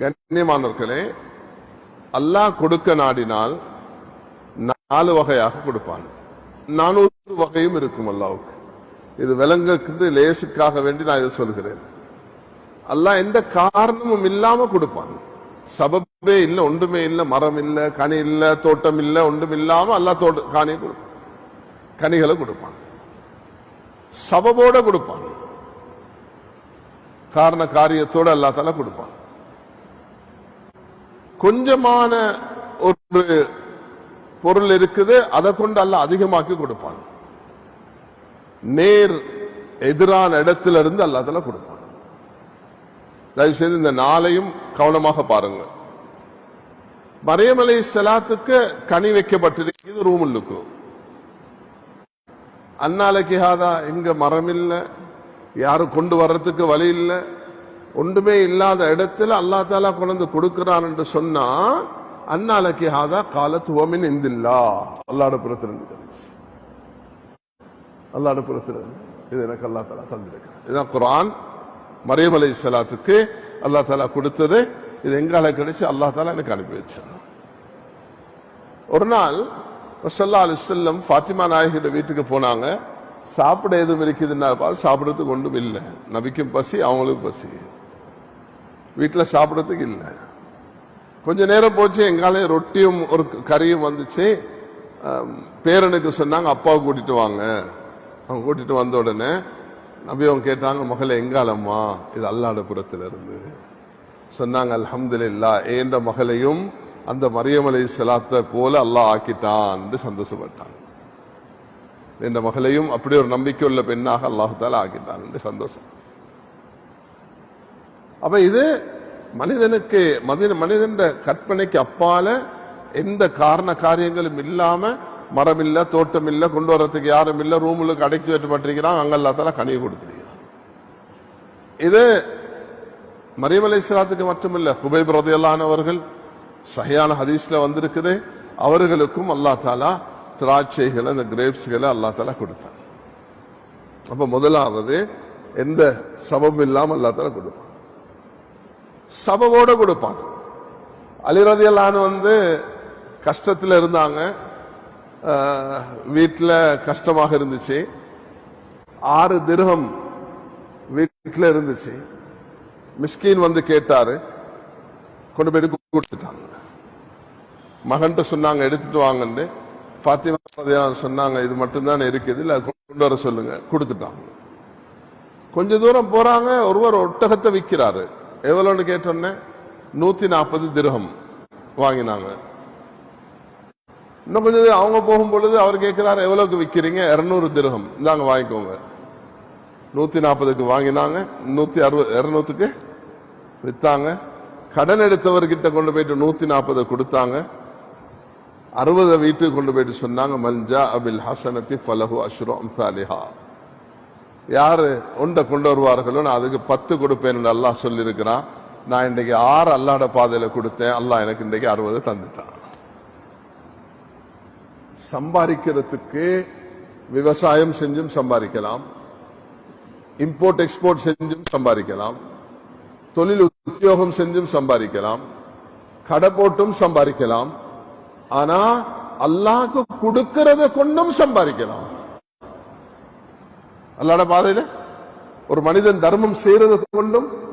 கண்ணியமானவர்களே அல்லாஹ் கொடுக்க நாடினால் நாலு வகையாக கொடுப்பான். நானூறு வகையும் இருக்கும் அல்லாவுக்கு இது விலங்குக்கு லேசுக்காக வேண்டி நான் இதை சொல்கிறேன். அல்லாஹ் எந்த காரணமும் இல்லாம கொடுப்பான். சபபே இல்ல ஒன்றுமே இல்ல மரம் இல்ல கனி இல்ல தோட்டம் இல்ல ஒன்றும் இல்லாம அல்லா தோட்ட காணியை கொடுப்பான் கனிகளை கொடுப்பான். சபபோட கொடுப்பான். காரண காரியத்தோட அல்லா தலா கொடுப்பான். கொஞ்சமான ஒரு பொருள் இருக்குது அதை கொண்டு அல்ல அதிகமாக்கி கொடுப்பான். நேர் எதிரான இடத்துல இருந்து அல்லா தலா கொடுப்பான். தயவு செய்து இந்த நாளையும் கவனமாக பாருங்க மரியமலை செலாத்துக்கு கனி வைக்கப்பட்டிருக்கிறது ரூமுள்ளுக்கு அன்னாலைக்கு ஹாதா இங்க மரம் இல்லை யாரும் கொண்டு வர்றதுக்கு வழி இல்ல. ஒன்றுமே இல்லாத இடத்துல அல்லா தாலா கொண்டு கொடுக்கிறான் என்று சொன்னா அன்னாலக்கி ஹாதா காலத்துவமின் இந்தில்லா. அல்லாட புறத்திலிருந்து கிடைச்சு அல்லாட புறத்திலிருந்து இது எனக்கு அல்லா தாலா தந்திருக்கிறான் இதுதான் குரான் மரியம் அலை சலாத்துக்கு அல்லா தாலா கொடுத்தது. இது எங்கால கிடைச்சு அல்லா தாலா எனக்கு அனுப்பி வச்சான் ஒரு நாள் ரசல்லா அலிசல்லம் ஃபாத்திமா நாயகியோட வீட்டுக்கு போனாங்க. சாப்பிட எதுவும் இருக்குதுன்னா பார்த்து சாப்பிடறதுக்கு ஒன்றும் இல்லை. நபிக்கும் பசி அவங்களுக்கும் பசி. வீட்டில் சாப்பிட்றதுக்கு இல்லை. கொஞ்ச நேரம் போச்சு எங்காலே ரொட்டியும் ஒரு கறியும் வந்துச்சு. பேரனுக்கு சொன்னாங்க அப்பாவை கூட்டிட்டு வாங்க. அவங்க கூட்டிட்டு வந்த உடனே நபி அவங்க கேட்டாங்க மகளே எங்காலம்மா? இது அல்லாடபுரத்தில் இருந்து சொன்னாங்க அலமதுல்லா ஏந்த மகளையும் அந்த மரியமலை செலாத்த போல அல்லாஹ் ஆக்கிட்டான் என்று சந்தோஷப்பட்டான். என்ற மகளையும் அப்படி ஒரு நம்பிக்கை உள்ள பெண்ணாக அல்லாஹு ஆக்கிட்டான் சந்தோஷம். அப்ப இது மனிதனுக்கு மனித மனிதன் கற்பனைக்கு அப்பால எந்த காரண காரியங்களும் இல்லாம மரம் இல்ல தோட்டம் இல்ல கொண்டு வர்றதுக்கு யாரும் இல்ல ரூமுக்கு அடைச்சி வைக்கப்பட்டிருக்கிறான் அங்க எல்லாத்தால கனிவு கொடுத்திருக்கிறான் இது மரியம் அலை இஸ்லாத்துக்கு மட்டுமில்ல குபை ரதையல்லானவர்கள் சஹியான ஹதீஸ்ல வந்திருக்குது. அவர்களுக்கும் அல்லா தாலா திராட்சைகளை அந்த கிரேப்ஸ்களை அல்லா தாலா கொடுத்தான். அப்ப முதலாவது எந்த சபம் இல்லாமல் அல்லா தாலா கொடுப்பான். சபவோட கொடுப்பான் அலிரதியல்லான்னு வந்து கஷ்டத்தில் இருந்தாங்க. வீட்டில் கஷ்டமாக இருந்துச்சு. ஆறு திருகம் வீட்டில் இருந்துச்சு. மிஸ்கின் வந்து கேட்டாரு. கொண்டு போயிட்டு கொடுத்துட்டாங்க. மகன்கிட்ட சொன்னாங்க எடுத்துட்டு வாங்கன்னு. பாத்திமா சொன்னாங்க இது மட்டும்தான் இருக்குது இல்லை கொண்டு வர சொல்லுங்க. கொடுத்துட்டாங்க. கொஞ்ச தூரம் போறாங்க ஒருவர் ஒட்டகத்தை விற்கிறாரு. எவ்வளோன்னு கேட்டோன்னே நூத்தி நாற்பது திருகம் வாங்கினாங்க. இன்னும் கொஞ்சம் அவங்க போகும் பொழுது அவர் கேட்கிறாரு எவ்வளவுக்கு விற்கிறீங்க இருநூறு திருகம். இந்தாங்க வாங்கிக்கோங்க. நூத்தி நாற்பதுக்கு வாங்கினாங்க நூத்தி அறுபது இருநூத்துக்கு வித்தாங்க. கடன் எடுத்தவர்கிட்ட கொண்டு போயிட்டு நூத்தி நாற்பது கொடுத்தாங்க. அறுபதை வீட்டுக்கு கொண்டு போயிட்டு சொன்னாங்க மல்ஜா அபில் ஹசனத்தி ஃபலஹு அஷ்ரோ அம்சாலிஹா. யாரு ஒன்றை கொண்டு வருவார்களோ நான் அதுக்கு பத்து கொடுப்பேன் அல்லாஹ் சொல்லியிருக்கிறான். நான் இன்றைக்கு ஆறு அல்லாட பாதையில கொடுத்தேன். அல்லாஹ் எனக்கு இன்றைக்கு அறுபது தந்துட்டான். சம்பாதிக்கிறதுக்கு விவசாயம் செஞ்சும் சம்பாதிக்கலாம். இம்போர்ட் எக்ஸ்போர்ட் செஞ்சும் சம்பாதிக்கலாம். தொழில் உத்தியோகம் செஞ்சும் சம்பாதிக்கலாம். கடை போட்டும் சம்பாதிக்கலாம். ஆனா அல்லாஹ்க்கு கொடுக்கறத கொண்டும் சம்பாதிக்கலாம். அல்லாட பாதையில ஒரு மனிதன் தர்மம் செய்யறது கொண்டும்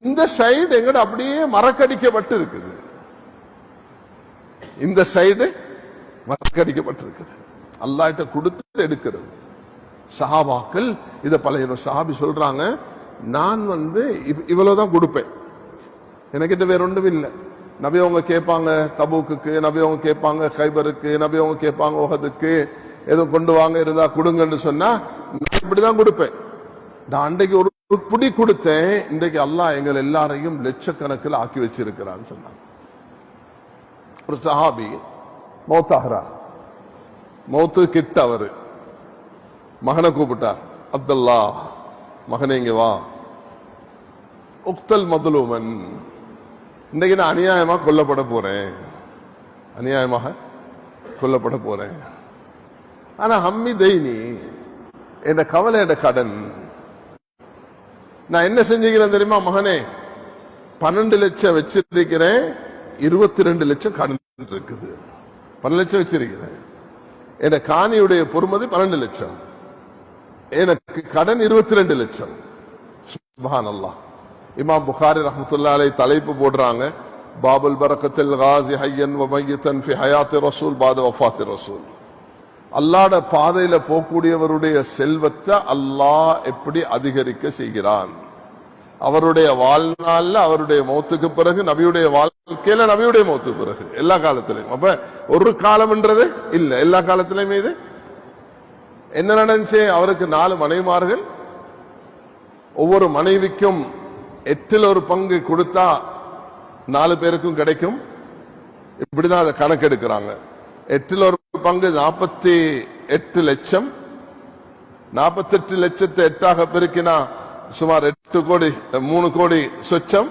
இந்த சைடு எங்கட அப்படியே மறக்கடிக்கப்பட்டு இருக்குது இந்த சைடு மறக்கடிக்கப்பட்டிருக்குது. அல்லாட்ட கொடுத்து எடுக்கிறது. சஹாபாக்கள் இத பழைய சஹாபி சொல்றாங்க நான் வந்து இவ்- இவ்வளவுதான் கொடுப்பேன். எனக்கிட்ட வேற ஒன்றும் இல்லை. நபி அவங்க கேட்பாங்க தபூக்குக்கு நபி அவங்க கேட்பாங்க கைபருக்கு நபி அவங்க கேட்பாங்க உகதுக்கு எதுவும் கொண்டு வாங்க இருந்தா கொடுங்கன்னு சொன்னா நான் இப்படிதான் கொடுப்பேன். நான் அன்றைக்கு ஒரு புடி கொடுத்தேன் இன்றைக்கு அல்லாஹ் எங்கள் எல்லாரையும் லட்சக்கணக்கில் ஆக்கி வச்சிருக்கிறான்னு சொன்னாங்க. ஒரு சஹாபி மௌத்தாகிறார். மௌத்து கிட்ட அவரு. மகனை கூப்பிட்டார் அப்துல்லா மகனே இங்க வா. உக்தல் மதுலுமன் இன்னைக்கு நான் அநியாயமா கொல்லப்பட போறேன். அநியாயமாக கொல்லப்பட போறேன். ஆனா ஹம்மி தைனி என்ற கவலை கடன். நான் என்ன செஞ்சுக்கிறேன் தெரியுமா மகனே? பன்னெண்டு லட்சம் வச்சிருக்கிறேன் இருபத்தி ரெண்டு லட்சம் கடன் இருக்குது. பன்னெண்டு லட்சம் வச்சிருக்கிறேன். என் காணியுடைய பொறுமதி பன்னெண்டு லட்சம். எனக்கு கடன் இருபத்தி ரெண்டு லட்சம். சுபான் அல்லாஹ் இமாம் புகாரி ரஹமத்துல்லாலை தலைப்பு போடுறாங்க. பாபுல் பரக்கத்தில் காசி ஹையன் வமையத்தன் ஃபி ஹயாத்தி ரசூல் பாத வஃபாத்தி ரசூல். அல்லாட பாதையில போகக்கூடியவருடைய செல்வத்தை அல்லாஹ் எப்படி அதிகரிக்க செய்கிறான்? அவருடைய வாழ்நாள்ல அவருடைய மௌத்துக்கு பிறகு நபியுடைய வாழ்க்கையில நபியுடைய மௌத்துக்கு பிறகு எல்லா காலத்திலையும். அப்ப ஒரு காலம்ன்றது இல்ல எல்லா காலத்திலையுமே இது. என்ன நடந்துச்சு? அவருக்கு நாலு மனைவிமார்கள். ஒவ்வொரு மனைவிக்கும் எட்டில் ஒரு பங்கு கொடுத்தா நாலு பேருக்கும் கிடைக்கும். இப்படிதான் அதை கணக்கெடுக்கிறாங்க. எட்டில் ஒரு பங்கு நாற்பத்தி எட்டு லட்சம். நாற்பத்தெட்டு லட்சத்தை எட்டாக பெருக்கினா சுமார் எட்டு கோடி மூணு கோடி சொச்சம்.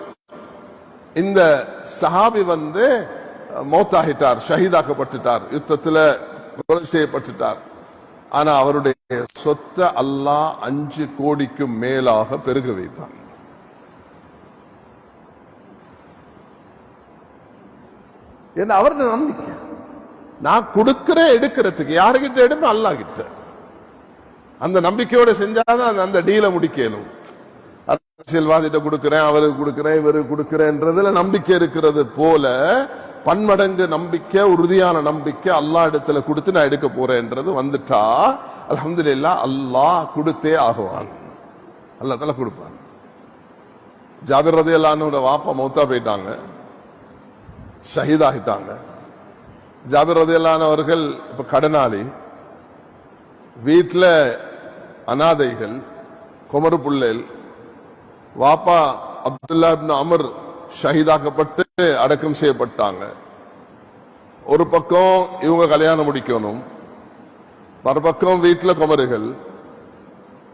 இந்த சஹாபி வந்து மௌத்தாகிட்டார் ஷஹீதாக்கப்பட்டுட்டார் யுத்தத்துல கொலை செய்யப்பட்டுட்டார். ஆனா அவருடைய சொத்தை அல்லாஹ் அஞ்சு கோடிக்கும் மேலாக பெருக வைத்தார் என்ன அவருடைய நம்பிக்கை? நான் கொடுக்கிறேன் எடுக்கிறதுக்கு. யாருகிட்ட எடுப்பேன்? அல்லாஹ் கிட்ட அந்த நம்பிக்கையோட செஞ்சாதான் அந்த- அந்த முடிக்கணும். அரசியல்வாதிட்ட கொடுக்கிறேன் அவருக்கு கொடுக்கிறேன் இவருக்கு கொடுக்கிறேன்றதுல நம்பிக்கை இருக்கிறது போல பன்மடங்கு நம்பிக்கை உறுதியான நம்பிக்கை அல்லா இடத்துல கொடுத்து நான் எடுக்க போறேன்றது வந்துட்டா அல்ஹம்துலில்லாஹ் அல்லாஹ் கொடுத்தே ஆகுவான். அல்லாஹ் தலை கொடுப்பான். ஜாபிர் வாப்பா மௌத்தா போயிட்டாங்க. ஷஹீதாகிட்டாங்க. ஜாபிர் ரதி அவர்கள் இப்ப கடனாளி. வீட்டுல அனாதைகள் குமரு புள்ளேல் வாப்பா அப்துல்லா இப்னு அமர் ஷஹீதாக்கப்பட்டு அடக்கம் செய்யப்பட்டாங்க. ஒரு பக்கம் இவங்க கல்யாணம் முடிக்கணும் மறுபக்கம் வீட்டுல குமருகள்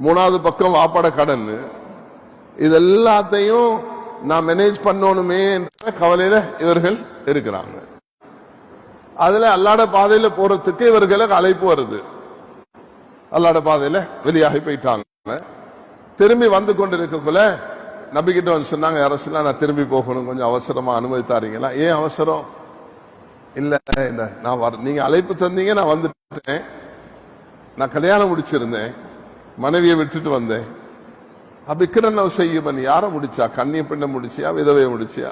மூணாவது பக்கம் வாப்பாட கடன். இது எல்லாத்தையும் நான் மேனேஜ் பண்ணணுமே என்ற கவலையில இவர்கள் இருக்கிறாங்க. அதுல அல்லாட பாதையில போறதுக்கு இவர்களுக்கு அழைப்பு வருது. அல்லாட பாதையில வெளியாகி போயிட்டாங்க. திரும்பி வந்து கொண்டிருக்கக்குள்ள நம்பிக்கிட்ட வந்து சொன்னாங்க அரசுல நான் திரும்பி போகணும். கொஞ்சம் அவசரமா அனுமதித்தாரீங்களா ஏன் அவசரம்? இல்ல இல்ல நான் வர நீங்க அழைப்பு தந்தீங்க நான் வந்துட்டேன். நான் கல்யாணம் முடிச்சிருந்தேன். மனைவியை விட்டுட்டு வந்தேன். அபிக்கிரன் செய்யும் யாரை முடிச்சா? கண்ணிய பெண்ணை முடிச்சியா? விதவையை முடிச்சியா?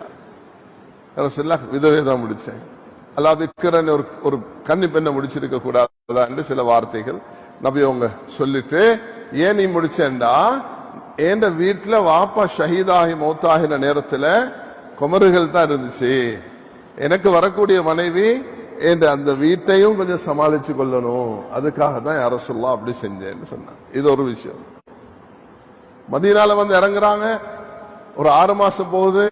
அரசுல விதவை தான் முடிச்சேன். அல்லா விக்கிரன் ஒரு ஒரு கன்னி பெண்ணை முடிச்சிருக்க கூடாதா என்று சில வார்த்தைகள் நபி அவங்க சொல்லிட்டு ஏன் நீ முடிச்சேன்டா? ஏண்ட வீட்டுல வாப்பா ஷஹீதாகி மௌத்தாகின நேரத்துல குமருகள் தான் இருந்துச்சு. எனக்கு வரக்கூடிய மனைவி என்ற அந்த வீட்டையும் கொஞ்சம் சமாளிச்சு கொள்ளணும். அதுக்காக தான் யார சொல்லலாம் அப்படி செஞ்சேன்னு சொன்னாங்க. இது ஒரு விஷயம். மதியனால வந்து இறங்குறாங்க. ஒரு ஆறு மாசம் போகுது.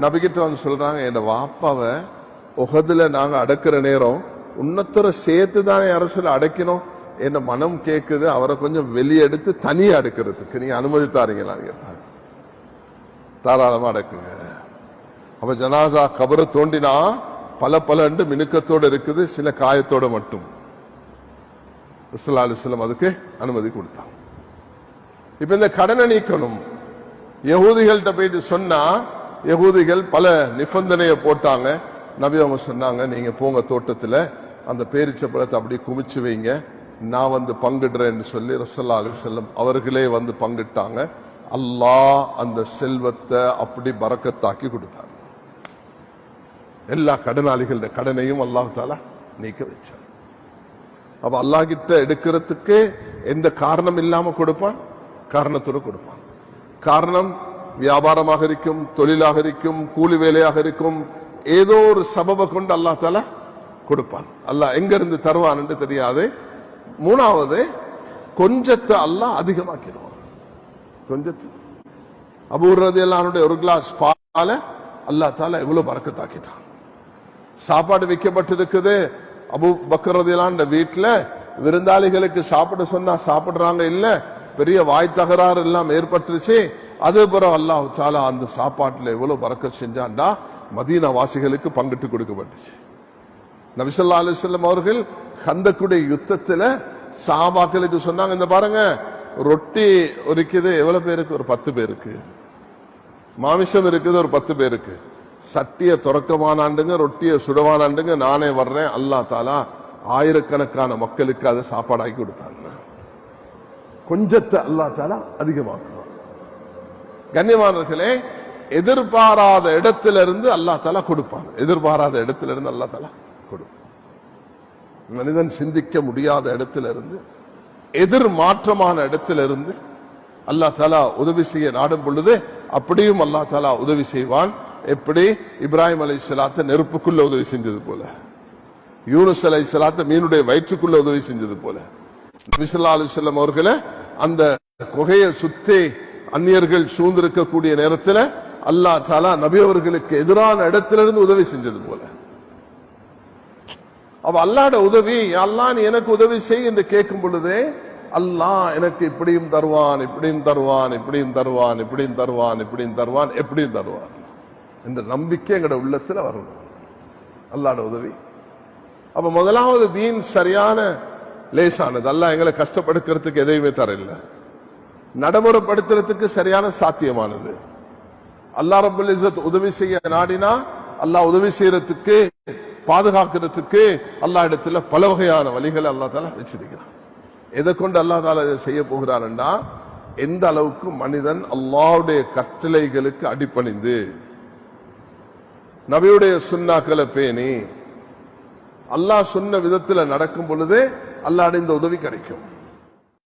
நபிகிட்ட வந்து சொல்றாங்க என் வாப்பாவை உகதுல நாங்க அடக்கிற நேரம் உன்னத்துற சேர்த்து தானே அரசுல அடைக்கணும் என்ன மனம் கேக்குது. அவரை கொஞ்சம் வெளியே எடுத்து தனியா அடுக்கிறதுக்கு. நீங்க அனுமதி தாரீங்களான்னு கேட்டாங்க தாராளமா அடக்குங்க. அப்ப ஜனாசா கபரை தோண்டினா பல பலண்டு மினுக்கத்தோட இருக்குது. சில காயத்தோட மட்டும். இஸ்லாம் அதுக்கு அனுமதி கொடுத்தான். இப்ப இந்த கடனை நீக்கணும். யகூதிகள்கிட்ட போயிட்டு சொன்னா யகூதிகள் பல நிபந்தனையை போட்டாங்க. நபி அவங்க சொன்னாங்க நீங்க போங்க தோட்டத்துல அந்த பேரிச்சப்பழத்தை அப்படியே குமிச்சு வைங்க. நான் வந்து பங்கிடுறேன்னு சொல்லி ரசல்லா அலி செல்லம் அவர்களே வந்து பங்கிட்டாங்க. அல்லாஹ் அந்த செல்வத்தை அப்படி பறக்கத்தாக்கி கொடுத்தாங்க எல்லா கடனாளிகளோட கடனையும் அல்லாஹால நீக்க வச்சார். அப்ப அல்லாஹிட்ட எடுக்கிறதுக்கு எந்த காரணம் இல்லாம கொடுப்பான்? காரணத்தோடு கொடுப்பான். காரணம் வியாபாரமாக இருக்கும் தொழிலாக இருக்கும் கூலி வேலையாக இருக்கும் ஏதோ ஒரு சபபை கொண்டு அல்லாஹ் தால கொடுப்பான். அல்லா எங்க இருந்து தருவான் என்று தெரியாது. மூணாவது கொஞ்சத்தை அல்லாஹ் அதிகமாக்கிடுவான். கொஞ்சத்து. அபூர்றது எல்லாருடைய ஒரு கிளாஸ் பால அல்லா தால எவ்வளவு பறக்கத்தாக்கிட்டான். சாப்பாடு வைக்கப்பட்டிருக்குது அபு பக்கரதிலாண்ட வீட்டுல விருந்தாளிகளுக்கு சாப்பிட சொன்னா சாப்பிடுறாங்க இல்ல பெரிய வாய் தகராறு எல்லாம் ஏற்பட்டுருச்சு. அதே பிறகு அல்லாஹ் தாலா அந்த சாப்பாட்டுல எவ்வளவு பறக்க செஞ்சான்டா மதீனா வாசிகளுக்கு பங்கிட்டு கொடுக்கப்பட்டுச்சு நபிசல்லா அலிசல்லம் அவர்கள் கந்தக்குடைய யுத்தத்துல சாபாக்களுக்கு சொன்னாங்க இந்த பாருங்க ரொட்டி ஒரிக்குது எவ்வளவு பேருக்கு? ஒரு பத்து பேருக்கு. மாமிசம் இருக்குது ஒரு பத்து பேருக்கு. சட்டிய துறக்கமானாண்டுங்க ரொட்டிய சுடவானாண்டுங்க நானே வர்றேன் அல்லா தாலா ஆயிரக்கணக்கான மக்களுக்கு அதை சாப்பாடாக்கி கொடுத்தாங்க. கொஞ்சத்தை அல்லா தாலா அதிகமாக்குவான். கண்ணியமானவர்களே எதிர்பாராத இடத்திலிருந்து அல்லா தலா கொடுப்பான். எதிர்பாராத இடத்திலிருந்து அல்லா தலா கொடுப்பான். மனிதன் சிந்திக்க முடியாத இடத்திலிருந்து எதிர் மாற்றமான இடத்திலிருந்து அல்லா தலா உதவி செய்ய நாடும் பொழுது அப்படியும் அல்லா தலா உதவி செய்வான். எப்படி? இப்ராஹிம் அலை சலாத்த நெருப்புக்குள்ள உதவி செஞ்சது போல. யூனுஸ் அலை சலாத்த மீனுடைய வயிற்றுக்குள்ள உதவி செஞ்சது போல. நபிசல்லா அலிசல்லம் அவர்களை அந்த குகையை சுத்தி அந்நியர்கள் சூழ்ந்திருக்கக்கூடிய நேரத்தில் அல்லாஹ் தாலா நபி அவர்களுக்கு எதிரான இடத்திலிருந்து உதவி செஞ்சது போல. அவ அல்லாட உதவி அல்லாஹ் நீ எனக்கு உதவி செய் என்று கேட்கும் பொழுதே அல்லாஹ் எனக்கு இப்படியும் தருவான் இப்படியும் தருவான் இப்படியும் தருவான் இப்படியும் தருவான் இப்படியும் தருவான் எப்படியும் தருவான் என்ற நம்பிக்கை எங்களோட உள்ளத்துல வரணும் அல்லாட உதவி. அப்ப முதலாவது தீன் சரியான லேசானது. அல்ல எங்களை கஷ்டப்படுக்கிறதுக்கு எதையுமே தரல. நடைமுறைப்படுத்துறதுக்கு சரியான சாத்தியமானது. அல்லா ரபுல் இசத் உதவி செய்ய நாடினா அல்லாஹ் உதவி செய்யறதுக்கு பாதுகாக்கிறதுக்கு அல்லா இடத்துல பல வகையான வழிகளை அல்லா தாலா வச்சிருக்கிறான். எதை கொண்டு அல்லாஹ் தாலா செய்ய போகிறாருன்னா எந்த அளவுக்கு மனிதன் அல்லாவுடைய கட்டளைகளுக்கு அடிப்பணிந்து நபியுடைய சுண்ணாக்களை பேணி அல்லாஹ் சொன்ன விதத்தில் நடக்கும் பொழுதே அல்லாஹ் இந்த உதவி கிடைக்கும்.